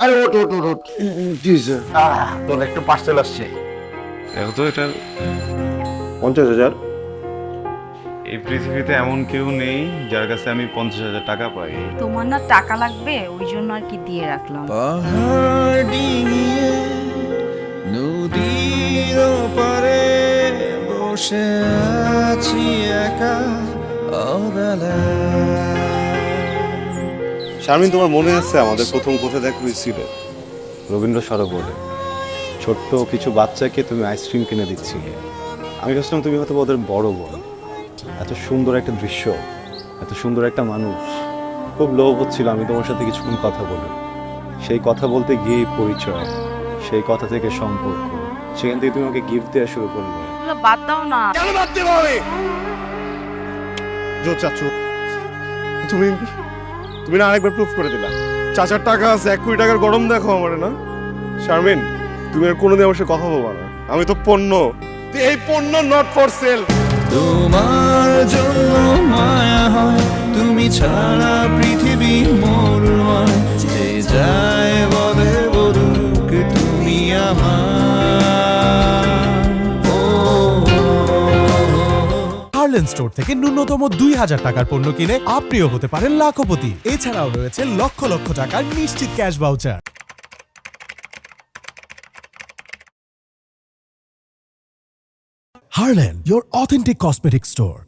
আরে ওঠ ওঠ কি আহ, তোর একটু পার্সেল আসছে। দেখো তো এটা। পঞ্চাশ হাজার। এই পৃথিবীতে এমন কেউ নেই যার কাছে আমি পঞ্চাশ হাজার টাকা পাই। তোমার না টাকা লাগবে ওই জন্য আর কি দিয়ে রাখলাম। নদীর পারে বসে আছি একা অবেলায়। শারমিন তোমার মনে আছে আমাদের প্রথম কোথায় দেখা হয়েছিল? রবীন্দ্র সরোবরে। ছোট্ট কিছু বাচ্চাকে তুমি আইসক্রিম কিনে দিচ্ছিলে। আমি ভাবছিলাম তুমি হয়তো ওদের বড় বোন। এত সুন্দর একটা দৃশ্য এত সুন্দর একটা মানুষ। খুব লোভ হচ্ছিল আমি তোমার সাথে কিছুক্ষণ কথা বলি। সেই কথা বলতে গিয়েই পরিচয় সেই কথা থেকে সম্পর্ক। সেখান থেকে তুমি আমাকে গিফট দেওয়া শুরু করলে। বাদ দাও না। কেন বাদ দেবো আমি? জো চাচু তুমি তুমি না আরেকবার প্রুফ করে দিলা। চাচার টাকা আছে, এক কোটি টাকার গরম দেখো আমার না। শারমিন, তুমি আর কোনোদিন আমার সাথে কথা বলবা না। আমি তো পণ্য। এই পণ্য নট ফর সেল তোমার জন্য মায়া হয়, তুমি ছাড়া পৃথিবী মরুময় যে যায় বলে বলুক তুমি আমার। হার্লেন স্টোর থেকে ন্যূনতম দুই হাজার টাকার পণ্য কিনে আপনিও হতে পারেন লাখপতি। এছাড়াও রয়েছে লক্ষ লক্ষ টাকার নিশ্চিত ক্যাশ ভাউচার। হার্লেন your অথেন্টিক কসমেটিক store